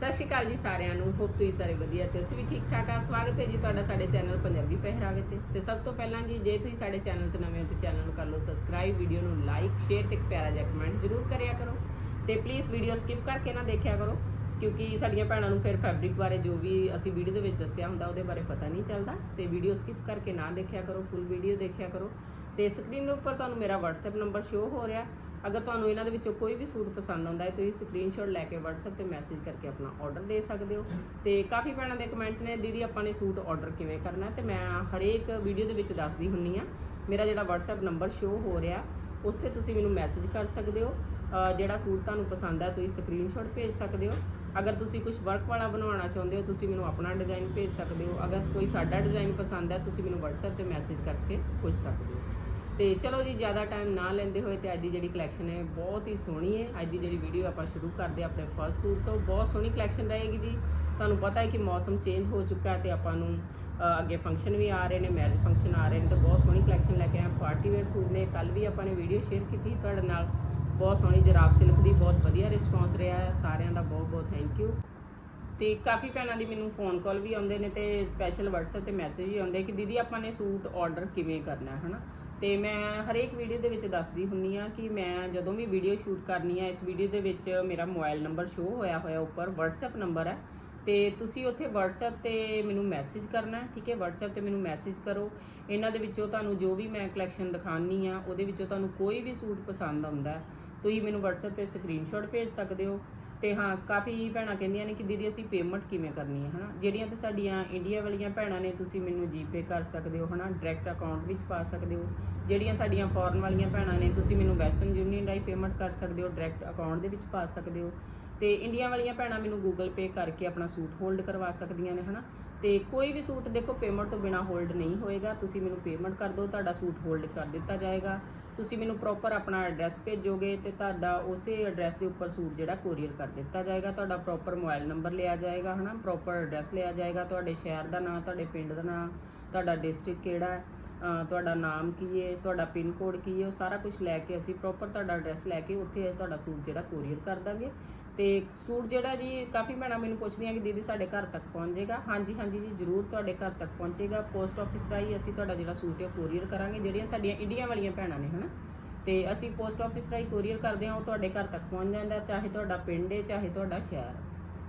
ਸਤਿ ਸ਼੍ਰੀ ਅਕਾਲ ਜੀ ਸਾਰਿਆਂ ਨੂੰ ਹੋਪ ਤੁਸੀਂ ਸਾਰੇ ਵਧੀਆ ਤੇ ਅਸੀਂ ਵੀ ਠੀਕ ਠਾਕ ਆ। ਸਵਾਗਤ ਹੈ ਜੀ ਤੁਹਾਡਾ ਸਾਡੇ ਚੈਨਲ ਪੰਜਾਬੀ ਪਹਿਰਾਵੇ ਤੇ। ਤੇ ਸਭ ਤੋਂ ਪਹਿਲਾਂ ਜੀ, ਜੇ ਤੁਸੀਂ ਸਾਡੇ ਚੈਨਲ ਤੇ ਨਵੇਂ ਹੋ ਤੇ ਚੈਨਲ ਨੂੰ ਕਰ ਲਓ ਸਬਸਕ੍ਰਾਈਬ ਵੀਡੀਓ ਨੂੰ ਲਾਈਕ ਸ਼ੇਅਰ ਤੇ ਇੱਕ ਪਿਆਰਾ ਜਿਹਾ ਕਮੈਂਟ ਜ਼ਰੂਰ ਕਰਿਆ ਕਰੋ। ਤੇ ਪਲੀਜ਼ ਵੀਡੀਓ ਸਕਿਪ ਕਰਕੇ ਨਾ ਦੇਖਿਆ ਕਰੋ, ਕਿਉਂਕਿ ਸਾਡੀਆਂ ਭੈਣਾਂ ਨੂੰ ਫਿਰ ਫੈਬਰਿਕ ਬਾਰੇ ਜੋ ਵੀ ਅਸੀਂ ਵੀਡੀਓ ਦੇ ਵਿੱਚ ਦੱਸਿਆ ਹੁੰਦਾ, ਉਹਦੇ ਬਾਰੇ ਪਤਾ ਨਹੀਂ ਚੱਲਦਾ। ਤੇ ਵੀਡੀਓ ਸਕਿਪ ਕਰਕੇ ਨਾ ਦੇਖਿਆ ਕਰੋ ਫੁੱਲ ਵੀਡੀਓ ਦੇਖਿਆ ਕਰੋ। ਤੇ ਸਕਰੀਨ ਦੇ ਉੱਪਰ ਤੁਹਾਨੂੰ ਮੇਰਾ WhatsApp ਨੰਬਰ ਸ਼ੋ ਹੋ ਰਿਹਾ। ਅਗਰ ਤੁਹਾਨੂੰ ਇਹਨਾਂ ਦੇ ਵਿੱਚੋਂ ਕੋਈ ਵੀ ਸੂਟ ਪਸੰਦ ਆਉਂਦਾ ਹੈ, ਤੁਸੀਂ ਸਕਰੀਨਸ਼ਾਟ ਲੈ ਕੇ WhatsApp ਤੇ ਮੈਸੇਜ ਕਰਕੇ ਆਪਣਾ ਆਰਡਰ ਦੇ ਸਕਦੇ ਹੋ। ਤੇ ਕਾਫੀ ਭੈਣਾਂ ਦੇ ਕਮੈਂਟ ਨੇ, ਦੀਦੀ, ਆਪਾਂ ਨੇ ਸੂਟ ਆਰਡਰ ਕਿਵੇਂ ਕਰਨਾ? ਹੈ ਤੇ ਮੈਂ ਹਰੇਕ ਵੀਡੀਓ ਦੇ ਵਿੱਚ ਦੱਸਦੀ ਹੁੰਨੀ ਆ ਮੇਰਾ ਜਿਹੜਾ WhatsApp ਨੰਬਰ ਸ਼ੋ ਹੋ ਰਿਹਾ, ਉਸ ਤੇ ਤੁਸੀਂ ਮੈਨੂੰ ਮੈਸੇਜ ਕਰ ਸਕਦੇ ਹੋ। ਜਿਹੜਾ ਸੂਟ ਤੁਹਾਨੂੰ ਪਸੰਦ ਹੈ ਤੁਸੀਂ ਸਕਰੀਨਸ਼ਾਟ ਭੇਜ ਸਕਦੇ ਹੋ। ਅਗਰ ਤੁਸੀਂ ਕੁਝ ਵਰਕ ਵਾਲਾ ਬਣਵਾਉਣਾ ਚਾਹੁੰਦੇ ਹੋ, ਤੁਸੀਂ ਮੈਨੂੰ ਆਪਣਾ ਡਿਜ਼ਾਈਨ ਭੇਜ ਸਕਦੇ ਹੋ। ਅਗਰ ਕੋਈ ਸਾਡਾ ਡਿਜ਼ਾਈਨ ਪਸੰਦ ਹੈ ਤੁਸੀਂ ਮੈਨੂੰ WhatsApp ਤੇ ਮੈਸੇਜ ਕਰਕੇ ਪੁੱਛ ਸਕਦੇ ਹੋ। ਤੇ ਚਲੋ ਜੀ, ਜ਼ਿਆਦਾ ਟਾਈਮ ਨਾ ਲੈਂਦੇ ਹੋਏ ਤੇ ਅੱਜ ਦੀ ਜਿਹੜੀ ਕਲੈਕਸ਼ਨ ਹੈ, ਬਹੁਤ ਹੀ ਸੋਹਣੀ ਹੈ। ਅੱਜ ਦੀ ਜਿਹੜੀ ਵੀਡੀਓ ਆਪਾਂ ਸ਼ੁਰੂ ਕਰਦੇ ਹਾਂ ਆਪਣੇ ਫਸਟ ਸੂਟ ਤੋਂ, ਬਹੁਤ ਸੋਹਣੀ ਕਲੈਕਸ਼ਨ ਰਹੇਗੀ ਜੀ। ਤੁਹਾਨੂੰ ਪਤਾ ਹੈ ਕਿ ਮੌਸਮ ਚੇਂਜ ਹੋ ਚੁੱਕਾ ਹੈ ਤੇ ਆਪਾਂ ਨੂੰ ਅੱਗੇ ਫੰਕਸ਼ਨ ਵੀ ਆ ਰਹੇ ਨੇ ਮੈਰਿਜ ਫੰਕਸ਼ਨ ਆ ਰਹੇ ਨੇ, ਤੇ ਬਹੁਤ ਸੋਹਣੀ ਕਲੈਕਸ਼ਨ ਲੈ ਕੇ ਆਏ ਪਾਰਟੀ ਵੇਅਰ ਸੂਟ ਨੇ ਕੱਲ ਵੀ ਆਪਾਂ ਨੇ ਵੀਡੀਓ ਸ਼ੇਅਰ ਕੀਤੀ ਤੁਹਾਡੇ ਨਾਲ। ਬਹੁਤ ਸੋਹਣੀ ਜਰਾਬ ਸਿਲਕ ਦੀ, ਬਹੁਤ ਵਧੀਆ ਰਿਸਪੌਂਸ ਰਿਹਾ ਸਾਰਿਆਂ ਦਾ ਬਹੁਤ ਬਹੁਤ ਥੈਂਕ ਯੂ ਤੇ ਕਾਫੀ ਭੈਣਾਂ ਦੀ ਮੈਨੂੰ ਫੋਨ ਕਾਲ ਵੀ ਆਉਂਦੇ ਨੇ ਤੇ ਸਪੈਸ਼ਲ WhatsApp ਤੇ ਮੈਸੇਜ ਵੀ ਆਉਂਦੇ ਕਿ ਦੀਦੀ ਆਪਾਂ ਨੇ ਸੂਟ ਆਰਡਰ ਕਿਵੇਂ ਕਰਨਾ ਹੈ, ਹਨਾ? ਤੇ ਮੈਂ ਹਰੇਕ ਵੀਡੀਓ ਦੇ ਵਿੱਚ ਦੱਸਦੀ ਹੁੰਨੀ ਆ ਕਿ ਮੈਂ ਜਦੋਂ ਵੀ ਵੀਡੀਓ ਸ਼ੂਟ ਕਰਨੀ ਆ, ਇਸ ਵੀਡੀਓ ਦੇ ਵਿੱਚ ਮੇਰਾ ਮੋਬਾਈਲ ਨੰਬਰ ਸ਼ੋ ਹੋਇਆ ਹੋਇਆ ਉੱਪਰ, WhatsApp ਨੰਬਰ ਹੈ। ਤੇ ਤੁਸੀਂ ਉੱਥੇ WhatsApp ਤੇ ਮੈਨੂੰ ਮੈਸੇਜ ਕਰਨਾ, ਠੀਕ ਹੈ? WhatsApp ਤੇ ਮੈਨੂੰ ਮੈਸੇਜ ਕਰੋ। ਇਹਨਾਂ ਦੇ ਵਿੱਚੋਂ ਤੁਹਾਨੂੰ ਜੋ ਵੀ ਮੈਂ ਕਲੈਕਸ਼ਨ ਦਿਖਾਣੀ ਆ, ਉਹਦੇ ਵਿੱਚੋਂ ਤੁਹਾਨੂੰ ਕੋਈ ਵੀ ਸੂਟ ਪਸੰਦ ਆਉਂਦਾ ਤੁਸੀਂ ਮੈਨੂੰ WhatsApp ਤੇ ਸਕਰੀਨਸ਼ਾਟ ਭੇਜ ਸਕਦੇ ਹੋ। ਤੇ ਹਾਂ, ਕਾਫੀ ਭੈਣਾਂ ਕਹਿੰਦੀਆਂ ਨੇ ਕਿ ਦੀਦੀ ਅਸੀਂ ਪੇਮੈਂਟ ਕਿਵੇਂ ਕਰਨੀ ਹੈ, ਹਨਾ? ਜਿਹੜੀਆਂ ਤੇ ਸਾਡੀਆਂ ਇੰਡੀਆ ਵਾਲੀਆਂ ਭੈਣਾਂ ਨੇ, ਤੁਸੀਂ ਮੈਨੂੰ ਜੀਪੇ ਕਰ ਸਕਦੇ ਹੋ, ਹਨਾ? ਡਾਇਰੈਕਟ ਅਕਾਊਂਟ ਵਿੱਚ ਪਾ ਸਕਦੇ ਹੋ। ਜਿਹੜੀਆਂ ਸਾਡੀਆਂ ਫੋਰਨ ਵਾਲੀਆਂ ਭੈਣਾਂ ਨੇ, ਤੁਸੀਂ ਮੈਨੂੰ ਵੈਸਟਰਨ ਯੂਨੀਅਨ ਰਾਹੀਂ ਪੇਮੈਂਟ ਕਰ ਸਕਦੇ ਹੋ ਡਾਇਰੈਕਟ ਅਕਾਊਂਟ ਦੇ ਵਿੱਚ ਪਾ ਸਕਦੇ ਹੋ। ਤੇ ਇੰਡੀਆ ਵਾਲੀਆਂ ਭੈਣਾਂ ਮੈਨੂੰ ਗੂਗਲ ਪੇ ਕਰਕੇ ਆਪਣਾ ਸੂਟ ਹੋਲਡ ਕਰਵਾ ਸਕਦੀਆਂ ਨੇ, ਹਨਾ? ਤੇ ਕੋਈ ਵੀ ਸੂਟ ਦੇਖੋ ਪੇਮੈਂਟ ਤੋਂ ਬਿਨਾ ਹੋਲਡ ਨਹੀਂ ਹੋਏਗਾ। ਤੁਸੀਂ ਮੈਨੂੰ ਪੇਮੈਂਟ ਕਰ ਦਿਓ, ਤੁਹਾਡਾ ਸੂਟ ਹੋਲਡ ਕਰ ਦਿੱਤਾ ਜਾਏਗਾ। ਤੁਸੀਂ ਮੈਨੂੰ ਪ੍ਰੋਪਰ ਆਪਣਾ ਐਡਰੈਸ ਭੇਜੋਗੇ ਤੇ ਤੁਹਾਡਾ ਉਸੇ ਐਡਰੈਸ ਦੇ ਉੱਪਰ ਸੂਟ ਜਿਹੜਾ ਕੋਰੀਅਰ ਕਰ ਦਿੱਤਾ ਜਾਏਗਾ, ਤੁਹਾਡਾ ਪ੍ਰੋਪਰ ਮੋਬਾਈਲ ਨੰਬਰ ਲਿਆ ਜਾਏਗਾ, ਹਨਾ? ਪ੍ਰੋਪਰ ਐਡਰੈਸ ਲਿਆ ਜਾਏਗਾ, ਤੁਹਾਡੇ ਸ਼ਹਿਰ ਦਾ ਨਾਮ ਤੁਹਾਡੇ ਪਿੰਡ ਦਾ ਨਾਮ ਤੁਹਾਡਾ ਡਿਸਟ੍ਰਿਕਟ ਕਿਹੜਾ ਹੈ ਤੁਹਾਡਾ ਨਾਮ ਕੀ ਹੈ ਤੁਹਾਡਾ ਪਿੰਨ ਕੋਡ ਕੀ ਹੈ ਉਹ ਸਾਰਾ ਕੁਝ ਲੈ ਕੇ ਅਸੀਂ ਪ੍ਰੋਪਰ ਤੁਹਾਡਾ ਐਡਰੈਸ ਲੈ ਕੇ ਉੱਥੇ ਤੁਹਾਡਾ ਸੂਟ ਜਿਹੜਾ ਕੋਰੀਅਰ ਕਰ ਦਾਂਗੇ। ਤੇ ਸੂਟ ਜਿਹੜਾ ਜੀ, ਕਾਫੀ ਭੈਣਾਂ ਮੈਨੂੰ ਪੁੱਛਦੀਆਂ ਕਿ ਦੀਦੀ ਸਾਡੇ ਘਰ ਤੱਕ ਪਹੁੰਚ ਜਾਏਗਾ? ਹਾਂਜੀ ਹਾਂਜੀ ਜੀ, ਜ਼ਰੂਰ ਤੁਹਾਡੇ ਘਰ ਤੱਕ ਪਹੁੰਚੇਗਾ। ਪੋਸਟ ਆਫਿਸ ਰਾਹੀਂ ਅਸੀਂ ਤੁਹਾਡਾ ਜਿਹੜਾ ਸੂਟ ਹੈ ਕੋਰੀਅਰ ਕਰਾਂਗੇ। ਜਿਹੜੀਆਂ ਸਾਡੀਆਂ ਇੰਡੀਆ ਵਾਲੀਆਂ ਭੈਣਾਂ ਨੇ, ਹਨਾ? ਤੇ ਅਸੀਂ ਪੋਸਟ ਆਫਿਸ ਰਾਹੀਂ ਕੋਰੀਅਰ ਕਰਦੇ ਹਾਂ, ਉਹ ਤੁਹਾਡੇ ਘਰ ਤੱਕ ਪਹੁੰਚ ਜਾਂਦਾ, ਚਾਹੇ ਤੁਹਾਡਾ ਪਿੰਡ ਹੈ, ਚਾਹੇ ਤੁਹਾਡਾ ਸ਼ਹਿਰ।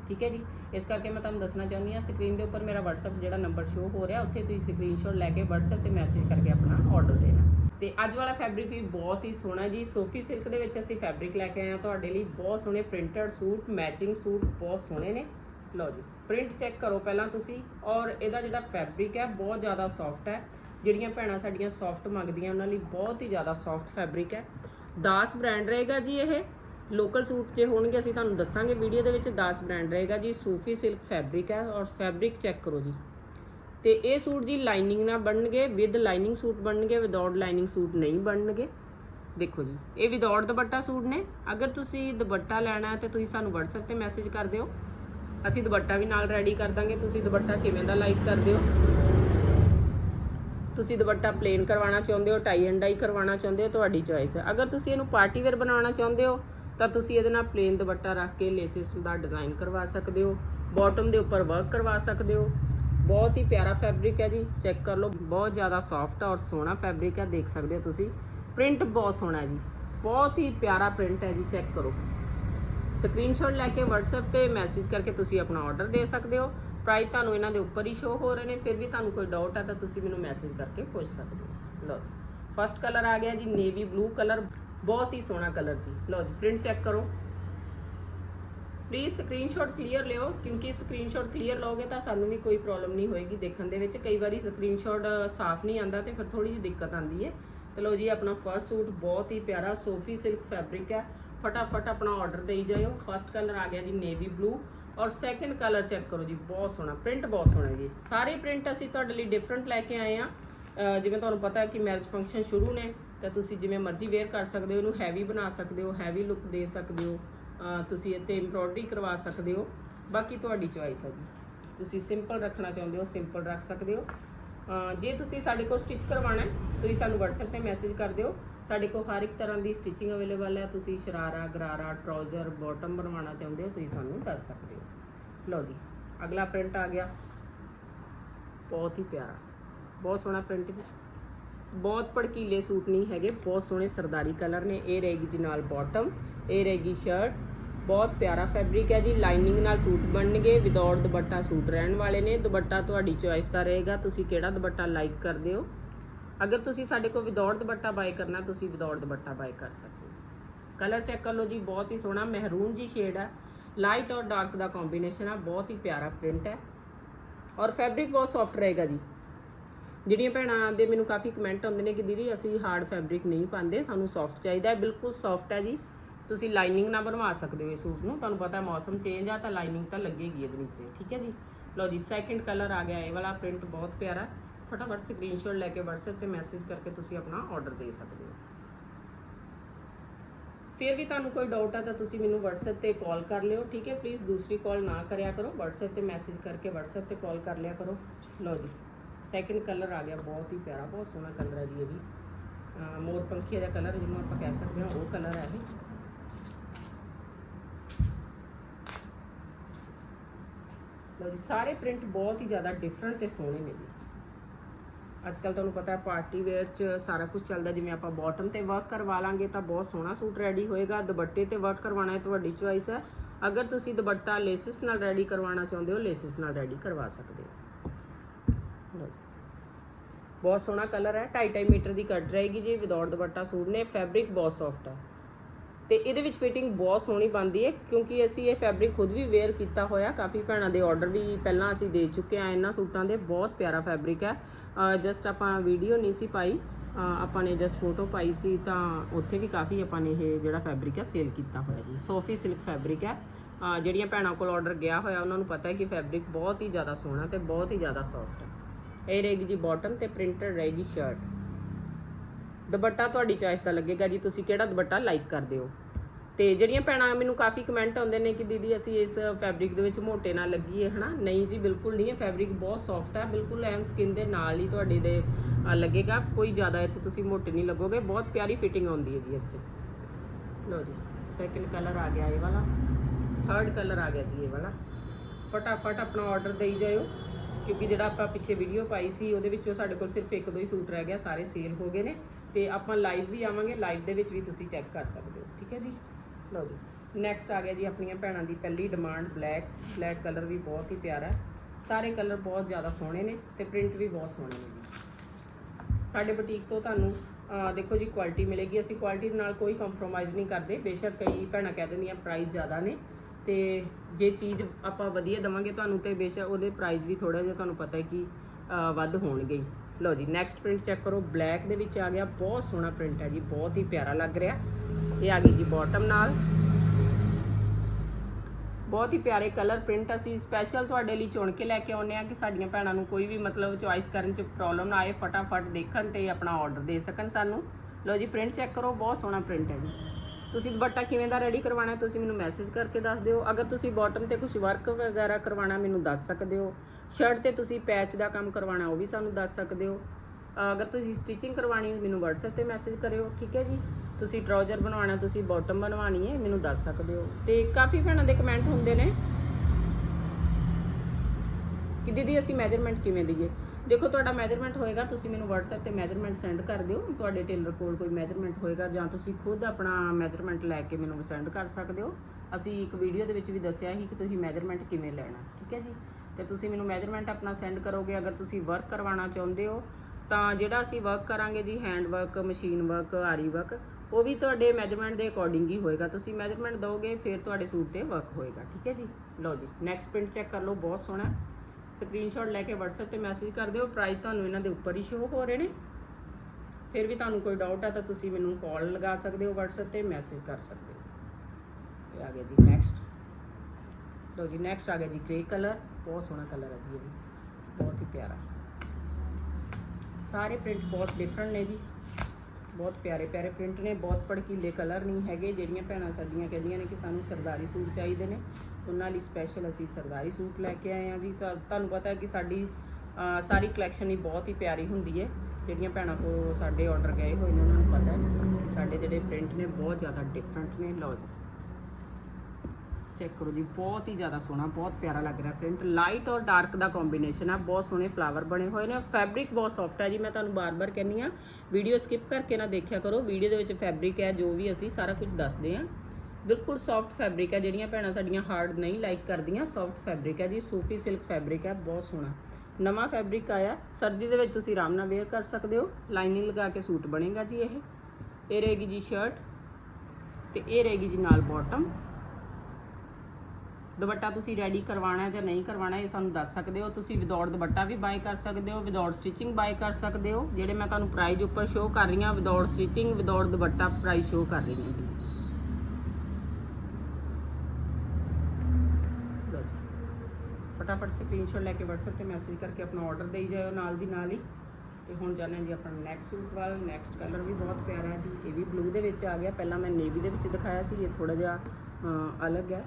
ਠੀਕ ਹੈ ਜੀ? ਇਸ ਕਰਕੇ ਮੈਂ ਤੁਹਾਨੂੰ ਦੱਸਣਾ ਚਾਹੁੰਦੀ ਹਾਂ ਸਕਰੀਨ ਦੇ ਉੱਪਰ ਮੇਰਾ WhatsApp ਜਿਹੜਾ ਨੰਬਰ ਸ਼ੋ ਹੋ ਰਿਹਾ, ਉੱਥੇ ਤੁਸੀਂ ਸਕਰੀਨਸ਼ਾਟ ਲੈ ਕੇ WhatsApp ਤੇ ਮੈਸੇਜ ਕਰਕੇ ਆਪਣਾ ਆਰਡਰ ਦੇਣਾ। ਤੇ ਅੱਜ ਵਾਲਾ ਫੈਬਰਿਕ ਵੀ ਬਹੁਤ ਹੀ ਸੋਹਣਾ ਜੀ। ਸੋਫੀ ਸਿਲਕ ਦੇ ਵਿੱਚ ਅਸੀਂ ਫੈਬਰਿਕ ਲੈ ਕੇ ਆਏ ਹਾਂ। ਤੁਹਾਡੇ ਲਈ ਬਹੁਤ ਸੋਹਣੇ ਪ੍ਰਿੰਟਡ ਸੂਟ ਮੈਚਿੰਗ ਸੂਟ ਬਹੁਤ ਸੋਹਣੇ ਨੇ। ਲਓ ਜੀ ਪ੍ਰਿੰਟ ਚੈੱਕ ਕਰੋ ਪਹਿਲਾਂ ਤੁਸੀਂ। ਔਰ ਇਹਦਾ ਜਿਹੜਾ ਫੈਬਰਿਕ ਹੈ, ਬਹੁਤ ਜ਼ਿਆਦਾ ਸੌਫਟ ਹੈ। ਜਿਹੜੀਆਂ ਭੈਣਾਂ ਸਾਡੀਆਂ ਸੌਫਟ ਮੰਗਦੀਆਂ, ਉਹਨਾਂ ਲਈ ਬਹੁਤ ਹੀ ਜ਼ਿਆਦਾ ਸੌਫਟ ਫੈਬਰਿਕ ਹੈ। ਦਾਸ ਬ੍ਰਾਂਡ ਰਹੇਗਾ ਜੀ ਇਹ। ਲੋਕਲ ਸੂਟ ਜੇ ਹੋਣਗੇ, ਅਸੀਂ ਤੁਹਾਨੂੰ ਦੱਸਾਂਗੇ ਵੀਡੀਓ ਦੇ ਵਿੱਚ 10 ਬ੍ਰਾਂਡ ਰਹੇਗਾ ਜੀ। ਸੂਫੀ ਸਿਲਕ ਫੈਬਰਿਕ ਹੈ ਔਰ ਫੈਬਰਿਕ ਚੈੱਕ ਕਰੋ ਜੀ। ਤੇ ਇਹ ਸੂਟ ਜੀ ਲਾਈਨਿੰਗ ਨਾਲ ਬਣਨਗੇ ਵਿਦ ਲਾਈਨਿੰਗ ਸੂਟ ਬਣਨਗੇ ਵਿਦਆਊਟ ਲਾਈਨਿੰਗ ਸੂਟ ਨਹੀਂ ਬਣਨਗੇ। ਦੇਖੋ ਜੀ, ਇਹ ਵਿਦਆਊਟ ਦੁਪੱਟਾ ਸੂਟ ਨੇ। ਅਗਰ ਤੁਸੀਂ ਦੁਪੱਟਾ ਲੈਣਾ ਹੈ ਤੇ ਤੁਸੀਂ ਸਾਨੂੰ WhatsApp ਤੇ ਮੈਸੇਜ ਕਰ ਦਿਓ। ਅਸੀਂ ਦੁਪੱਟਾ ਵੀ ਨਾਲ ਰੈਡੀ ਕਰ ਦਾਂਗੇ। ਤੁਸੀਂ ਦੁਪੱਟਾ ਕਿਵੇਂ ਦਾ ਲਾਈਕ ਕਰਦੇ ਹੋ ਤੁਸੀਂ ਦੁਪੱਟਾ ਪਲੇਨ ਕਰਵਾਉਣਾ ਚਾਹੁੰਦੇ ਹੋ ਟਾਈ ਐਂਡ ਡਾਈ ਕਰਵਾਉਣਾ ਚਾਹੁੰਦੇ ਹੋ, ਤੁਹਾਡੀ ਚੋਇਸ ਹੈ। ਅਗਰ ਤੁਸੀਂ ਇਹਨੂੰ ਪਾਰਟੀ ਵੇਅਰ ਬਣਾਉਣਾ ਚਾਹੁੰਦੇ ਹੋ, ਤਾਂ ਤੁਸੀਂ ਇਹਦੇ ਨਾਲ ਪਲੇਨ ਦੁਪੱਟਾ ਰੱਖ ਕੇ ਲੇਸਿਸ ਦਾ ਡਿਜ਼ਾਈਨ ਕਰਵਾ ਸਕਦੇ ਹੋ। ਬਾਟਮ ਦੇ ਉੱਪਰ ਵਰਕ ਕਰਵਾ ਸਕਦੇ ਹੋ। ਬਹੁਤ ਹੀ ਪਿਆਰਾ ਫੈਬਰਿਕ ਹੈ ਜੀ, ਚੈੱਕ ਕਰ ਲਓ, ਬਹੁਤ ਜ਼ਿਆਦਾ ਸੌਫਟ ਔਰ ਸੋਹਣਾ ਫੈਬਰਿਕ ਹੈ, ਦੇਖ ਸਕਦੇ ਹੋ ਤੁਸੀਂ। ਪ੍ਰਿੰਟ ਬਹੁਤ ਸੋਹਣਾ ਹੈ ਜੀ, ਬਹੁਤ ਹੀ ਪਿਆਰਾ ਪ੍ਰਿੰਟ ਹੈ ਜੀ, ਚੈੱਕ ਕਰੋ। ਸਕਰੀਨਸ਼ਾਟ ਲੈ ਕੇ WhatsApp ਤੇ ਮੈਸੇਜ ਕਰਕੇ ਤੁਸੀਂ ਆਪਣਾ ਆਰਡਰ ਦੇ ਸਕਦੇ ਹੋ। ਪ੍ਰਾਈਸ ਤੁਹਾਨੂੰ ਇਹਨਾਂ ਦੇ ਉੱਪਰ ਹੀ ਸ਼ੋ ਹੋ ਰਹੇ ਨੇ, ਫਿਰ ਵੀ ਤੁਹਾਨੂੰ ਕੋਈ ਡਾਊਟ ਹੈ ਤਾਂ ਤੁਸੀਂ ਮੈਨੂੰ ਮੈਸੇਜ ਕਰਕੇ ਪੁੱਛ ਸਕਦੇ ਹੋ। ਲਓ ਜੀ ਫਸਟ ਕਲਰ ਆ ਗਿਆ ਜੀ ਨੇਵੀ ਬਲੂ ਕਲਰ ਬਹੁਤ ਹੀ ਸੋਹਣਾ ਕਲਰ ਜੀ। ਲਓ ਜੀ ਪ੍ਰਿੰਟ ਚੈੱਕ ਕਰੋ। ਪਲੀਜ਼ ਸਕਰੀਨਸ਼ਾਟ ਕਲੀਅਰ ਲਿਓ, ਕਿਉਂਕਿ ਸਕਰੀਨਸ਼ਾਟ ਕਲੀਅਰ ਲਓਗੇ ਤਾਂ ਸਾਨੂੰ ਵੀ ਕੋਈ ਪ੍ਰੋਬਲਮ ਨਹੀਂ ਹੋਏਗੀ ਦੇਖਣ ਦੇ ਵਿੱਚ। ਕਈ ਵਾਰੀ ਸਕਰੀਨਸ਼ਾਟ ਸਾਫ਼ ਨਹੀਂ ਆਂਦਾ ਤੇ ਫਿਰ ਥੋੜੀ ਜਿਹੀ ਦਿੱਕਤ ਆਂਦੀ ਹੈ। ਤੇ ਲਓ ਜੀ, ਆਪਣਾ ਫਰਸਟ ਸੂਟ ਬਹੁਤ ਹੀ ਪਿਆਰਾ ਸੋਫੀ ਸਿਲਕ ਫੈਬਰਿਕ ਹੈ। ਫਟਾਫਟ ਆਪਣਾ ਆਰਡਰ ਦੇਈ ਜਾਇਓ। ਫਸਟ ਕਲਰ ਆ ਗਿਆ ਜੀ ਨੇਵੀ ਬਲੂ ਔਰ ਸੈਕੰਡ ਕਲਰ ਚੈੱਕ ਕਰੋ ਜੀ, ਬਹੁਤ ਸੋਹਣਾ ਪ੍ਰਿੰਟ ਬਹੁਤ ਸੋਹਣਾ ਜੀ। ਸਾਰੇ ਪ੍ਰਿੰਟ ਅਸੀਂ ਤੁਹਾਡੇ ਲਈ ਡਿਫਰੈਂਟ ਲੈ ਕੇ ਆਏ ਆ ਜਿਵੇਂ ਤੁਹਾਨੂੰ ਪਤਾ ਹੈ ਕਿ ਮੈਰਿਜ ਫੰਕਸ਼ਨ ਸ਼ੁਰੂ ਨੇ, ਤਾਂ ਤੁਸੀਂ ਜਿਵੇਂ ਮਰਜ਼ੀ ਵੇਅਰ ਕਰ ਸਕਦੇ ਹੋ ਇਹਨੂੰ ਹੈਵੀ ਬਣਾ ਸਕਦੇ ਹੋ ਹੈਵੀ ਲੁੱਕ ਦੇ ਸਕਦੇ ਹੋ। ਤੁਸੀਂ ਇੱਥੇ ਐਮਬ੍ਰੋਇਡਰੀ ਕਰਵਾ ਸਕਦੇ ਹੋ। ਬਾਕੀ ਤੁਹਾਡੀ ਚੋਇਸ ਹੈ ਜੀ। ਤੁਸੀਂ ਸਿੰਪਲ ਰੱਖਣਾ ਚਾਹੁੰਦੇ ਹੋ ਸਿੰਪਲ ਰੱਖ ਸਕਦੇ ਹੋ। ਜੇ ਤੁਸੀਂ ਸਾਡੇ ਕੋਲ ਸਟਿਚ ਕਰਵਾਉਣਾ ਹੈ, ਤੁਸੀਂ ਸਾਨੂੰ WhatsApp ਤੇ ਮੈਸੇਜ ਕਰ ਦਿਓ। ਸਾਡੇ ਕੋਲ ਹਰ ਇੱਕ ਤਰ੍ਹਾਂ ਦੀ ਸਟਿਚਿੰਗ ਅਵੇਲੇਬਲ ਹੈ। ਤੁਸੀਂ ਸ਼ਰਾਰਾ, ਗਰਾਰਾ ਟਰਾਊਜ਼ਰ ਬਾਟਮ ਬਣਵਾਉਣਾ ਚਾਹੁੰਦੇ ਹੋ, ਤੁਸੀਂ ਸਾਨੂੰ ਦੱਸ ਸਕਦੇ ਹੋ। ਲਓ ਜੀ, ਅਗਲਾ ਪ੍ਰਿੰਟ ਆ ਗਿਆ। ਬਹੁਤ ਹੀ ਪਿਆਰਾ। ਬਹੁਤ ਸੋਹਣਾ ਪ੍ਰਿੰਟ ਬਹੁਤ ਭੜਕੀਲੇ ਸੂਟ ਨਹੀਂ ਹੈਗੇ, ਬਹੁਤ ਸੋਹਣੇ ਸਰਦਾਰੀ ਕਲਰ ਨੇ। ਇਹ ਰਹੇਗੀ ਜੀ ਨਾਲ ਬਾਟਮ ਇਹ ਰਹੇਗੀ ਸ਼ਰਟ ਬਹੁਤ ਪਿਆਰਾ ਫੈਬਰਿਕ ਹੈ ਜੀ। ਲਾਈਨਿੰਗ ਨਾਲ ਸੂਟ ਬਣਨਗੇ। ਵਿਦਆਊਟ ਦੁਪੱਟਾ ਸੂਟ ਰਹਿਣ ਵਾਲੇ ਨੇ। ਦੁਪੱਟਾ ਤੁਹਾਡੀ ਚੋਇਸ ਦਾ ਰਹੇਗਾ। ਤੁਸੀਂ ਕਿਹੜਾ ਦੁਪੱਟਾ ਲਾਈਕ ਕਰਦੇ ਹੋ? ਅਗਰ ਤੁਸੀਂ ਸਾਡੇ ਕੋਲ ਵਿਦਆਊਟ ਦੁਪੱਟਾ ਬਾਈ ਕਰਨਾ, ਤੁਸੀਂ ਵਿਦਆਊਟ ਦੁਪੱਟਾ ਬਾਈ ਕਰ ਸਕਦੇ ਹੋ। ਕਲਰ ਚੈੱਕ ਕਰ ਲਓ ਜੀ। ਬਹੁਤ ਹੀ ਸੋਹਣਾ ਮਹਿਰੂਨ ਜੀ ਸ਼ੇਡ ਹੈ। ਲਾਈਟ ਔਰ ਡਾਰਕ ਦਾ ਕੰਬੀਨੇਸ਼ਨ ਆ ਬਹੁਤ ਹੀ ਪਿਆਰਾ ਪ੍ਰਿੰਟ ਹੈ। ਔਰ ਫੈਬਰਿਕ ਬਹੁਤ ਸੌਫਟ ਰਹੇਗਾ ਜੀ। ਜਿਹੜੀਆਂ ਭੈਣਾਂ ਦੇ ਮੈਨੂੰ ਕਾਫੀ ਕਮੈਂਟ ਆਉਂਦੇ ਨੇ ਕਿ ਦੀਦੀ, ਅਸੀਂ ਹਾਰਡ ਫੈਬਰਿਕ ਨਹੀਂ ਪਾਉਂਦੇ। ਸਾਨੂੰ ਸੌਫਟ ਚਾਹੀਦਾ ਬਿਲਕੁਲ ਸੌਫਟ ਹੈ ਜੀ। ਤੁਸੀਂ ਲਾਈਨਿੰਗ ਨਾ ਬਣਵਾ ਸਕਦੇ ਹੋ ਇਸ ਸੂਟ ਨੂੰ। ਤੁਹਾਨੂੰ ਪਤਾ ਮੌਸਮ ਚੇਂਜ ਆ ਤਾਂ ਲਾਈਨਿੰਗ ਤਾਂ ਲੱਗੇਗੀ ਇਹਦੇ ਵਿੱਚ ਠੀਕ ਹੈ ਜੀ? ਲਓ ਜੀ ਸੈਕਿੰਡ ਕਲਰ ਆ ਗਿਆ ਇਹ ਵਾਲਾ ਪ੍ਰਿੰਟ ਬਹੁਤ ਪਿਆਰਾ। ਫਟਾਫਟ ਸਕਰੀਨਸ਼ਾਟ ਲੈ ਕੇ WhatsApp ਤੇ ਮੈਸੇਜ ਕਰਕੇ ਤੁਸੀਂ ਆਪਣਾ ਆਰਡਰ ਦੇ ਸਕਦੇ ਹੋ। ਫਿਰ ਵੀ ਤੁਹਾਨੂੰ ਕੋਈ ਡਾਊਟ ਆ ਤਾਂ ਤੁਸੀਂ ਮੈਨੂੰ WhatsApp ਤੇ ਕਾਲ ਕਰ ਲਿਓ, ਠੀਕ ਹੈ? ਪਲੀਜ਼ ਦੂਸਰੀ ਕਾਲ ਨਾ ਕਰਿਆ ਕਰੋ। WhatsApp ਤੇ ਮੈਸੇਜ ਕਰਕੇ WhatsApp ਤੇ ਕਾਲ ਕਰ ਲਿਆ ਕਰੋ। ਲਓ ਜੀ ਸੈਕਿੰਡ ਕਲਰ ਆ ਗਿਆ, ਬਹੁਤ ਹੀ ਪਿਆਰਾ, ਬਹੁਤ ਸੋਹਣਾ ਕਲਰ ਹੈ ਜੀ ਇਹ ਵੀ। ਮੋਰ ਪੰਖੀ ਦਾ ਕਲਰ ਜਿਹਨੂੰ ਆਪਾਂ ਕਹਿ ਸਕਦੇ ਹਾਂ, ਉਹ ਕਲਰ ਹੈ ਇਹ। ਲਓ ਜੀ, ਸਾਰੇ ਪ੍ਰਿੰਟ ਬਹੁਤ ਹੀ ਜ਼ਿਆਦਾ ਡਿਫਰੈਂਟ ਤੇ ਸੋਹਣੇ ਨੇ ਜੀ। ਅੱਜ ਕੱਲ ਤੁਹਾਨੂੰ ਪਤਾ ਹੈ ਪਾਰਟੀ ਵੇਅਰ 'ਚ ਸਾਰਾ ਕੁਝ ਚੱਲਦਾ, ਜਿਵੇਂ ਆਪਾਂ ਬਾਟਮ ਤੇ ਵਰਕ ਕਰਵਾ ਲਾਂਗੇ ਤਾਂ ਬਹੁਤ ਸੋਹਣਾ ਸੂਟ ਰੈਡੀ ਹੋਏਗਾ। ਦੁਪੱਟੇ ਤੇ ਵਰਕ ਕਰਵਾਉਣਾ ਹੈ, ਤੁਹਾਡੀ ਚੁਆਇਸ ਹੈ। ਅਗਰ ਤੁਸੀਂ ਦੁਪੱਟਾ ਲੇਸਿਸ ਨਾਲ ਰੈਡੀ ਕਰਵਾਉਣਾ ਚਾਹੁੰਦੇ ਹੋ ਲੇਸਿਸ ਨਾਲ ਰੈਡੀ ਕਰਵਾ ਸਕਦੇ ਹੋ। ਲਓ ਜੀ। ਬਹੁਤ ਸੋਹਣਾ ਕਲਰ ਹੈ 2.5 ਮੀਟਰ ਦੀ ਕੱਟ ਰਹੇਗੀ ਜੀ ਵਿਦਆਊਟ ਦੁਪੱਟਾ ਸੂਟ ਨੇ। ਫੈਬਰਿਕ ਬਹੁਤ ਸੌਫਟ ਹੈ। ਤੇ ਇਹਦੇ ਵਿੱਚ ਫਿਟਿੰਗ ਬਹੁਤ ਸੋਹਣੀ ਬਣਦੀ ਹੈ ਕਿਉਂਕਿ ਅਸੀਂ ਇਹ ਫੈਬਰਿਕ ਖੁਦ ਵੀ ਵੇਅਰ ਕੀਤਾ ਹੋਇਆ। ਕਾਫੀ ਭੈਣਾਂ ਦੇ ਆਰਡਰ ਵੀ ਪਹਿਲਾਂ ਅਸੀਂ ਦੇ ਚੁੱਕੇ ਆ, ਇਹਨਾਂ ਸੂਟਾਂ ਦੇ। ਬਹੁਤ ਪਿਆਰਾ ਫੈਬਰਿਕ ਹੈ। ਜਸਟ ਆਪਾਂ ਵੀਡੀਓ ਨਹੀਂ ਸੀ ਪਾਈ ਆਪਾਂ ਨੇ ਜਸਟ ਫੋਟੋ ਪਾਈ ਸੀ, ਤਾਂ ਉੱਥੇ ਵੀ ਕਾਫੀ ਆਪਾਂ ਨੇ ਇਹ ਜਿਹੜਾ ਫੈਬਰਿਕ ਹੈ ਸੇਲ ਕੀਤਾ ਹੋਇਆ ਜੀ। ਸੋਫੀ ਸਿਲਕ ਫੈਬਰਿਕ ਹੈ। ਜਿਹੜੀਆਂ ਭੈਣਾਂ ਕੋਲ ਆਰਡਰ ਗਿਆ ਹੋਇਆ, ਉਹਨਾਂ ਨੂੰ ਪਤਾ ਹੈ ਕਿ ਫੈਬਰਿਕ ਬਹੁਤ ਹੀ ਜ਼ਿਆਦਾ ਸੋਹਣਾ ਤੇ ਬਹੁਤ ਹੀ ਜ਼ਿਆਦਾ ਸੌਫਟ ਹੈ। ਇਹ ਰਹੇਗੀ ਜੀ ਬਾਟਮ ਤੇ ਪ੍ਰਿੰਟਡ ਰਹੇਗੀ ਸ਼ਰਟ ਦੁਪੱਟਾ ਤੁਹਾਡੀ ਚੋਇਸ ਦਾ ਲੱਗੇਗਾ ਜੀ, ਤੁਸੀਂ ਕਿਹੜਾ ਦੁਪੱਟਾ ਲਾਈਕ ਕਰਦੇ ਹੋ? ਤੇ ਜਿਹੜੀਆਂ ਭੈਣਾਂ ਮੈਨੂੰ ਕਾਫੀ ਕਮੈਂਟ ਆਉਂਦੇ ਨੇ ਕਿ ਦੀਦੀ ਅਸੀਂ ਇਸ ਫੈਬਰਿਕ ਦੇ ਵਿੱਚ ਮੋਟੇ ਨਾ ਲੱਗੀਏ ਹਨਾ? ਨਹੀਂ ਜੀ, ਬਿਲਕੁਲ ਨਹੀਂ ਹੈ। ਫੈਬਰਿਕ ਬਹੁਤ ਸੌਫਟ ਹੈ, ਬਿਲਕੁਲ ਐਨ ਸਕਿਨ ਦੇ ਨਾਲ ਹੀ ਤੁਹਾਡੇ ਦੇ ਲੱਗੇਗਾ। ਕੋਈ ਜ਼ਿਆਦਾ ਇਹ 'ਚ ਤੁਸੀਂ ਮੋਟੇ ਨਹੀਂ ਲੱਗੋਗੇ। ਬਹੁਤ ਪਿਆਰੀ ਫਿਟਿੰਗ ਆਉਂਦੀ ਹੈ ਜੀ ਇਹ 'ਚ ਲਓ ਜੀ ਸੈਕਿੰਡ ਕਲਰ ਆ ਗਿਆ ਇਹ ਵਾਲਾ। ਥਰਡ ਕਲਰ ਆ ਗਿਆ ਜੀ ਇਹ ਵਾਲਾ। ਫਟਾਫਟ ਆਪਣਾ ਆਰਡਰ ਦੇਈ ਜਾਇਓ। ਕਿਉਂਕਿ ਜਿਹੜਾ ਆਪਾਂ ਪਿੱਛੇ ਵੀਡੀਓ ਪਾਈ ਸੀ, ਉਹਦੇ ਵਿੱਚੋਂ ਸਾਡੇ ਕੋਲ ਸਿਰਫ ਇੱਕ ਦੋ ਹੀ ਸੂਟ ਰਹਿ ਗਿਆ। ਸਾਰੇ ਸੇਲ ਹੋ ਗਏ ਨੇ। ਤੇ ਆਪਾਂ ਲਾਈਵ ਵੀ ਆਵਾਂਗੇ। ਲਾਈਵ ਦੇ ਵਿੱਚ ਵੀ ਤੁਸੀਂ ਚੈੱਕ ਕਰ ਸਕਦੇ ਹੋ। ਠੀਕ ਹੈ ਜੀ? ਲਓ ਜੀ। ਨੈਕਸਟ ਆ ਗਿਆ ਜੀ ਆਪਣੀਆਂ ਭੈਣਾਂ ਦੀ ਪਹਿਲੀ ਡਿਮਾਂਡ ਬਲੈਕ ਬਲੈਕ ਕਲਰ ਵੀ ਬਹੁਤ ਹੀ ਪਿਆਰਾ ਸਾਰੇ ਕਲਰ ਬਹੁਤ ਜ਼ਿਆਦਾ ਸੋਹਣੇ ਨੇ ਤੇ ਪ੍ਰਿੰਟ ਵੀ ਬਹੁਤ ਸੋਹਣੇ ਨੇ ਜੀ। ਸਾਡੇ ਬੁਟੀਕ ਤੋਂ ਤੁਹਾਨੂੰ ਦੇਖੋ ਜੀ ਕੁਆਲਿਟੀ ਮਿਲੇਗੀ। ਅਸੀਂ ਕੁਆਲਿਟੀ ਦੇ ਨਾਲ ਕੋਈ ਕੰਪਰੋਮਾਈਜ਼ ਨਹੀਂ ਕਰਦੇ। ਬੇਸ਼ੱਕ ਕਈ ਭੈਣਾਂ ਕਹਿ ਦਿੰਦੀਆਂ ਪ੍ਰਾਈਸ ਜ਼ਿਆਦਾ ਨੇ। ਤੇ ਜੇ ਚੀਜ਼ ਆਪਾਂ ਵਧੀਆ ਦਵਾਂਗੇ ਤੁਹਾਨੂੰ ਤੇ ਬੇਸ਼ੱਕ ਉਹਦੇ ਪ੍ਰਾਈਸ ਵੀ ਥੋੜਾ ਜਿਹਾ ਤੁਹਾਨੂੰ ਪਤਾ ਹੈ ਕਿ ਵੱਧ ਹੋਣਗੇ। ਲਓ ਜੀ ਨੈਕਸਟ ਪ੍ਰਿੰਟ ਚੈੱਕ ਕਰੋ। ਬਲੈਕ ਦੇ ਵਿੱਚ ਆ ਗਿਆ। ਬਹੁਤ ਸੋਹਣਾ ਪ੍ਰਿੰਟ ਹੈ ਜੀ। ਬਹੁਤ ਹੀ ਪਿਆਰਾ ਲੱਗ ਰਿਹਾ। ਇਹ ਆ ਗਈ ਜੀ ਬਾਟਮ ਨਾਲ। ਬਹੁਤ ਹੀ ਪਿਆਰੇ ਕਲਰ ਪ੍ਰਿੰਟ ਅਸੀਂ ਸਪੈਸ਼ਲ ਤੁਹਾਡੇ ਲਈ ਚੁਣ ਕੇ ਲੈ ਕੇ ਆਉਂਦੇ ਆ ਕਿ ਸਾਡੀਆਂ ਭੈਣਾਂ ਨੂੰ ਕੋਈ ਵੀ ਮਤਲਬ ਚੁਆਇਸ ਕਰਨ 'ਚ ਪ੍ਰੋਬਲਮ ਨਾ ਆਏ, ਫਟਾਫਟ ਦੇਖਣ ਤੇ ਆਪਣਾ ਆਰਡਰ ਦੇ ਸਕਣ ਸਾਨੂੰ। ਲਓ ਜੀ ਪ੍ਰਿੰਟ ਚੈੱਕ ਕਰੋ, ਬਹੁਤ ਸੋਹਣਾ ਪ੍ਰਿੰਟ ਹੈ ਜੀ। ਤੁਸੀਂ ਦੁਪੱਟਾ ਕਿਵੇਂ ਦਾ ਰੈਡੀ ਕਰਵਾਉਣਾ ਤੁਸੀਂ ਮੈਨੂੰ ਮੈਸੇਜ ਕਰਕੇ ਦੱਸ ਦਿਓ। ਅਗਰ ਤੁਸੀਂ ਬਾਟਮ ਤੇ ਕੁਝ ਵਰਕ ਵਗੈਰਾ ਕਰਵਾਉਣਾ, ਮੈਨੂੰ ਦੱਸ ਸਕਦੇ ਹੋ। ਸ਼ਰਟ ਤੇ ਤੁਸੀਂ ਪੈਚ ਦਾ ਕੰਮ ਕਰਵਾਉਣਾ, ਉਹ ਵੀ ਸਾਨੂੰ ਦੱਸ ਸਕਦੇ ਹੋ। ਅਗਰ ਤੁਸੀਂ ਸਟਿਚਿੰਗ ਕਰਵਾਉਣੀ ਮੈਨੂੰ WhatsApp ਤੇ ਮੈਸੇਜ ਕਰਿਓ, ਠੀਕ ਹੈ ਜੀ? ਤੁਸੀਂ ਟਰਾਊਜ਼ਰ ਬਣਵਾਉਣਾ, ਤੁਸੀਂ ਬਾਟਮ ਬਣਵਾਉਣੀ ਹੈ, ਮੈਨੂੰ ਦੱਸ ਸਕਦੇ ਹੋ। ਤੇ ਕਾਫੀ ਭੈਣਾਂ ਦੇ ਕਮੈਂਟ ਹੁੰਦੇ ਨੇ। ਕਿ ਦੀਦੀ, ਅਸੀਂ ਮੈਜਰਮੈਂਟ ਕਿਵੇਂ ਦਈਏ? ਦੇਖੋ, ਤੁਹਾਡਾ ਮੈਜਰਮੈਂਟ ਹੋਏਗਾ, ਤੁਸੀਂ ਮੈਨੂੰ WhatsApp ਤੇ ਮੈਜਰਮੈਂਟ ਸੈਂਡ ਕਰ ਦਿਓ। ਤੁਹਾਡੇ ਟੇਲਰ ਕੋਲ ਕੋਈ ਮੈਜਰਮੈਂਟ ਹੋਏਗਾ, ਜਾਂ ਤੁਸੀਂ ਖੁਦ ਆਪਣਾ ਮੈਜਰਮੈਂਟ ਲੈ ਕੇ ਮੈਨੂੰ ਸੈਂਡ ਕਰ ਸਕਦੇ ਹੋ। ਅਸੀਂ ਇੱਕ ਵੀਡੀਓ ਦੇ ਵਿੱਚ ਵੀ ਦੱਸਿਆ ਸੀ ਕਿ ਤੁਸੀਂ ਮੈਜਰਮੈਂਟ ਕਿਵੇਂ ਲੈਣਾ, ਠੀਕ ਹੈ ਜੀ? ਤੇ ਤੁਸੀਂ ਮੈਨੂੰ ਮੈਜਰਮੈਂਟ ਆਪਣਾ ਸੈਂਡ ਕਰੋਗੇ, ਅਗਰ ਤੁਸੀਂ ਵਰਕ ਕਰਵਾਉਣਾ ਚਾਹੁੰਦੇ ਹੋ, ਤਾਂ ਜਿਹੜਾ ਅਸੀਂ ਵਰਕ ਕਰਾਂਗੇ ਜੀ hand work machine work aari work ਉਹ ਵੀ ਤੁਹਾਡੇ ਮੈਜਰਮੈਂਟ ਦੇ ਅਕੋਰਡਿੰਗ ਹੀ ਹੋਏਗਾ। ਤੁਸੀਂ ਮੈਜਰਮੈਂਟ ਦਿਓਗੇ, ਫਿਰ ਤੁਹਾਡੇ ਸੂਟ ਤੇ ਵਰਕ ਹੋਏਗਾ, ਠੀਕ ਹੈ ਜੀ? ਲਓ ਜੀ ਨੈਕਸਟ ਪ੍ਰਿੰਟ ਚੈੱਕ ਕਰ ਲਓ, ਬਹੁਤ ਸੋਹਣਾ। ਸਕਰੀਨਸ਼ਾਟ ਲੈ ਕੇ WhatsApp ਤੇ ਮੈਸੇਜ ਕਰ ਦਿਓ ਪ੍ਰਾਈਸ ਤੁਹਾਨੂੰ ਇਹਨਾਂ ਦੇ ਉੱਪਰ ਹੀ ਸ਼ੋ ਹੋ ਰਹੇ ਨੇ। ਫਿਰ ਵੀ ਤੁਹਾਨੂੰ ਕੋਈ ਡਾਊਟ ਆ ਤਾਂ ਤੁਸੀਂ ਮੈਨੂੰ ਕਾਲ ਲਗਾ ਸਕਦੇ ਹੋ WhatsApp ਤੇ ਮੈਸੇਜ ਕਰ ਸਕਦੇ ਹੋ। ਇਹ ਆ ਗਿਆ ਜੀ ਨੈਕਸਟ ਲਓ ਜੀ ਨੈਕਸਟ ਆ ਗਿਆ ਜੀ ਗ੍ਰੇ ਕਲਰ ਬਹੁਤ ਸੋਹਣਾ ਕਲਰ ਹੈ ਜੀ ਇਹ ਬਹੁਤ ਹੀ ਪਿਆਰਾ। ਸਾਰੇ ਪ੍ਰਿੰਟ ਬਹੁਤ ਡਿਫਰੈਂਟ ਨੇ ਜੀ। ਬਹੁਤ ਪਿਆਰੇ ਪਿਆਰੇ ਪ੍ਰਿੰਟ ਨੇ, ਬਹੁਤ ਭੜਕੀਲੇ ਕਲਰ ਨਹੀਂ ਹੈਗੇ, ਜਿਹੜੀਆਂ ਭੈਣਾਂ ਸਾਡੀਆਂ ਕਹਿੰਦੀਆਂ ਨੇ ਕਿ ਸਾਨੂੰ ਸਰਦਾਰੀ ਸੂਟ ਚਾਹੀਦੇ ਨੇ। ਉਹਨਾਂ ਲਈ ਸਪੈਸ਼ਲ ਅਸੀਂ ਸਰਦਾਰੀ ਸੂਟ ਲੈ ਕੇ ਆਏ ਹਾਂ ਜੀ। ਤਾਂ ਤੁਹਾਨੂੰ ਪਤਾ ਹੈ ਕਿ ਸਾਡੀ ਸਾਰੀ ਕਲੈਕਸ਼ਨ ਹੀ ਬਹੁਤ ਹੀ ਪਿਆਰੀ ਹੁੰਦੀ ਹੈ। ਜਿਹੜੀਆਂ ਭੈਣਾਂ ਕੋ ਸਾਡੇ ਆਰਡਰ ਗਏ ਹੋਏ ਨੇ, ਉਹਨਾਂ ਨੂੰ ਪਤਾ ਹੈ ਕਿ ਸਾਡੇ ਜਿਹੜੇ ਪ੍ਰਿੰਟ ਨੇ ਬਹੁਤ ਜ਼ਿਆਦਾ ਡਿਫਰੈਂਟ ਨੇ। ਲਓ ਜੀ। ਚੈੱਕ ਕਰੋ ਜੀ, ਬਹੁਤ ਹੀ ਜ਼ਿਆਦਾ ਸੋਹਣਾ, ਬਹੁਤ ਪਿਆਰਾ ਲੱਗ ਰਿਹਾ ਪ੍ਰਿੰਟ ਲਾਈਟ ਔਰ ਡਾਰਕ ਦਾ ਕੰਬੀਨੇਸ਼ਨ ਆ, ਬਹੁਤ ਸੋਹਣੇ ਫਲਾਵਰ ਬਣੇ ਹੋਏ ਨੇ। ਫੈਬਰਿਕ ਬਹੁਤ ਸੌਫਟ ਹੈ ਜੀ, ਮੈਂ ਤੁਹਾਨੂੰ ਬਾਰ-ਬਾਰ ਕਹਿੰਨੀ ਆ ਵੀਡੀਓ ਸਕਿਪ ਕਰਕੇ ਨਾ ਦੇਖਿਆ ਕਰੋ। ਵੀਡੀਓ ਦੇ ਵਿੱਚ ਫੈਬਰਿਕ ਹੈ, ਜੋ ਵੀ ਅਸੀਂ ਸਾਰਾ ਕੁਝ ਦੱਸਦੇ ਆ ਬਿਲਕੁਲ ਸੌਫਟ ਫੈਬਰਿਕ ਹੈ ਜਿਹੜੀਆਂ ਭੈਣਾਂ ਸਾਡੀਆਂ ਹਾਰਡ ਨਹੀਂ ਲਾਈਕ ਕਰਦੀਆਂ ਸੌਫਟ ਫੈਬਰਿਕ ਹੈ ਜੀ, ਸੂਫੀ ਸਿਲਕ ਫੈਬਰਿਕ ਹੈ ਬਹੁਤ ਸੋਹਣਾ। ਨਵਾਂ ਫੈਬਰਿਕ ਆਇਆ, ਸਰਦੀ ਦੇ ਵਿੱਚ ਤੁਸੀਂ ਆਰਾਮ ਨਾਲ ਵੇਅਰ ਕਰ ਸਕਦੇ ਹੋ। ਲਾਈਨਿੰਗ ਲਗਾ ਕੇ ਸੂਟ ਬਣੇਗਾ ਜੀ ਇਹ। ਇਹ ਰਹੇਗੀ ਜੀ ਸ਼ਰਟ ਤੇ ਇਹ ਰਹੇਗੀ ਜੀ ਨਾਲ ਬਾਟਮ ਦੁਪੱਟਾ ਤੁਸੀਂ ਰੈਡੀ ਕਰਵਾਉਣਾ ਜਾਂ ਨਹੀਂ ਕਰਵਾਉਣਾ, ਇਹ ਸਾਨੂੰ ਦੱਸ ਸਕਦੇ ਹੋ। ਤੁਸੀਂ ਵਿਦਆਊਟ ਦੁਪੱਟਾ ਵੀ ਬਾਈ ਕਰ ਸਕਦੇ ਹੋ ਵਿਦਆਊਟ ਸਟਿਚਿੰਗ ਬਾਈ ਕਰ ਸਕਦੇ ਹੋ। ਜਿਹੜੇ ਮੈਂ ਤੁਹਾਨੂੰ ਪ੍ਰਾਈਜ਼ ਉੱਪਰ ਸ਼ੋਅ ਕਰ ਰਹੀ ਹਾਂ without stitching without dupatta price show ਕਰ ਰਹੀ ਹਾਂ ਜੀ। ਲਓ ਜੀ। ਫਟਾਫਟ ਸਕਰੀਨਸ਼ਾਟ ਲੈ ਕੇ WhatsApp ਤੇ ਮੈਸੇਜ ਕਰਕੇ ਆਪਣਾ ਆਰਡਰ ਦੇਈ ਜਾਓ ਨਾਲ ਦੀ ਨਾਲ ਹੀ। ਤੇ ਹੁਣ ਜਾਣਾ ਜੀ ਆਪਣਾ ਨੈਕਸਟ ਸੂਟ ਵੱਲ। ਨੈਕਸਟ ਕਲਰ ਵੀ ਬਹੁਤ ਪਿਆਰਾ ਹੈ ਜੀ। ਇਹ ਵੀ ਬਲੂ ਦੇ ਵਿੱਚ ਆ ਗਿਆ। ਪਹਿਲਾਂ ਮੈਂ ਨੇਵੀ ਦੇ ਵਿੱਚ ਦਿਖਾਇਆ ਸੀ। ਇਹ ਥੋੜਾ ਜਿਹਾ ਅਲੱਗ ਹੈ।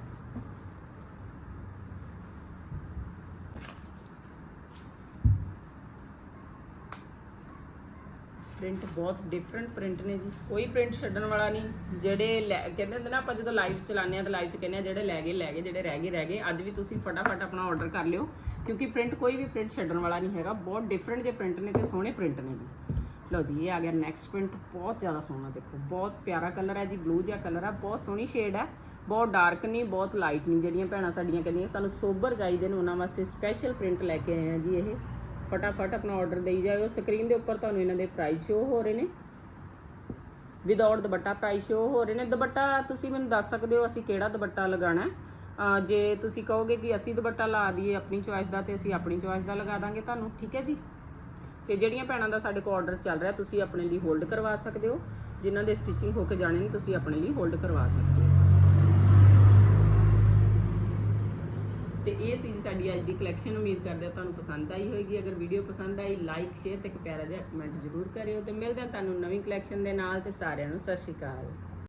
ਪ੍ਰਿੰਟ ਬਹੁਤ ਡਿਫਰੈਂਟ ਪ੍ਰਿੰਟ ਨੇ ਜੀ। ਕੋਈ ਪ੍ਰਿੰਟ ਛੱਡਣ ਵਾਲਾ ਨਹੀਂ, ਜਿਹੜੇ ਲੈ- ਕਹਿੰਦੇ ਹੁੰਦੇ ਨਾ ਆਪਾਂ ਜਦੋਂ ਲਾਈਵ ਚਲਾਉਂਦੇ ਆ ਤਾਂ ਲਾਈਵ 'ਚ ਕਹਿੰਦੇ ਆ ਜਿਹੜੇ ਲੈ ਗਏ ਲੈ ਗਏ, ਜਿਹੜੇ ਰਹਿ ਗਏ ਰਹਿ ਗਏ, ਅੱਜ ਵੀ ਤੁਸੀਂ ਫਟਾਫਟ ਆਪਣਾ ਆਰਡਰ ਕਰ ਲਿਓ। ਕਿਉਂਕਿ ਪ੍ਰਿੰਟ ਕੋਈ ਵੀ ਪ੍ਰਿੰਟ ਛੱਡਣ ਵਾਲਾ ਨਹੀਂ ਹੈਗਾ। ਬਹੁਤ ਡਿਫਰੈਂਟ ਜਿਹੇ ਪ੍ਰਿੰਟ ਨੇ ਤੇ ਸੋਹਣੇ ਪ੍ਰਿੰਟ ਨੇ ਜੀ। ਲਓ ਜੀ, ਇਹ ਆ ਗਿਆ ਨੈਕਸਟ ਪ੍ਰਿੰਟ ਬਹੁਤ ਜ਼ਿਆਦਾ ਸੋਹਣਾ ਦੇਖੋ। ਬਹੁਤ ਪਿਆਰਾ ਕਲਰ ਹੈ ਜੀ ਬਲੂ ਜਿਹਾ ਕਲਰ ਹੈ। ਬਹੁਤ ਸੋਹਣੀ ਸ਼ੇਡ ਹੈ। ਬਹੁਤ ਡਾਰਕ ਨਹੀਂ, ਬਹੁਤ ਲਾਈਟ ਨਹੀਂ। ਜਿਹੜੀਆਂ ਭੈਣਾਂ ਸਾਡੀਆਂ ਕਹਿੰਦੀਆਂ, ਸਾਨੂੰ ਸੋਬਰ ਚਾਹੀਦੇ ਨੇ, ਉਹਨਾਂ ਵਾਸਤੇ ਸਪੈਸ਼ਲ ਪ੍ਰਿੰਟ ਲੈ ਕੇ ਆਏ ਆ ਜੀ ਇਹ। ਫਟਾਫਟ ਆਪਣਾ ਆਰਡਰ ਦੇਈ ਜਾਇਓ। ਸਕਰੀਨ ਦੇ ਉੱਪਰ ਤੁਹਾਨੂੰ ਇਹਨਾਂ ਦੇ ਪ੍ਰਾਈਸ ਸ਼ੋ ਹੋ ਰਹੇ ਨੇ। ਵਿਦਆਊਟ ਦੁਪੱਟਾ ਪ੍ਰਾਈਸ ਸ਼ੋ ਹੋ ਰਹੇ ਨੇ। ਦੁਪੱਟਾ ਤੁਸੀਂ ਮੈਨੂੰ ਦੱਸ ਸਕਦੇ ਹੋ ਅਸੀਂ ਕਿਹੜਾ ਦੁਪੱਟਾ ਲਗਾਉਣਾ ਜੇ ਤੁਸੀਂ ਕਹੋਗੇ ਕਿ ਅਸੀਂ ਦੁਪੱਟਾ ਲਾ ਦਈਏ ਆਪਣੀ ਚੁਆਇਸ ਦਾ, ਤੇ ਅਸੀਂ ਆਪਣੀ ਚੁਆਇਸ ਦਾ ਲਗਾ ਦਾਂਗੇ ਤੁਹਾਨੂੰ। ਠੀਕ ਹੈ ਜੀ? ਤੇ ਜਿਹੜੀਆਂ ਭੈਣਾਂ ਦਾ ਸਾਡੇ ਕੋਲ ਆਰਡਰ ਚੱਲ ਰਿਹਾ, ਤੁਸੀਂ ਆਪਣੇ ਲਈ ਹੋਲਡ ਕਰਵਾ ਸਕਦੇ ਹੋ। ਜਿਨ੍ਹਾਂ ਦੇ ਸਟਿਚਿੰਗ ਹੋ ਕੇ ਜਾਣੇ ਨੇ, ਤੁਸੀਂ ਆਪਣੇ ਲਈ ਹੋਲਡ ਕਰਵਾ ਸਕਦੇ ਹੋ। ਤੇ ਇਹ ਸੀ ਸਾਡੀ ਅੱਜ ਦੀ ਕਲੈਕਸ਼ਨ ਉਮੀਦ ਕਰਦੇ ਹਾਂ ਤੁਹਾਨੂੰ ਪਸੰਦ ਆਈ ਹੋਵੇਗੀ ਅਗਰ ਵੀਡੀਓ ਪਸੰਦ ਆਈ ਲਾਈਕ ਸ਼ੇਅਰ ਤੇ ਇੱਕ ਪਿਆਰਾ ਜਿਹਾ ਕਮੈਂਟ ਜ਼ਰੂਰ ਕਰਿਓ ਤੇ ਮਿਲਦੇ ਹਾਂ ਤੁਹਾਨੂੰ ਨਵੀਂ ਕਲੈਕਸ਼ਨ ਦੇ ਨਾਲ ਤੇ ਸਾਰਿਆਂ ਨੂੰ ਸਤਿ ਸ਼੍ਰੀ ਅਕਾਲ।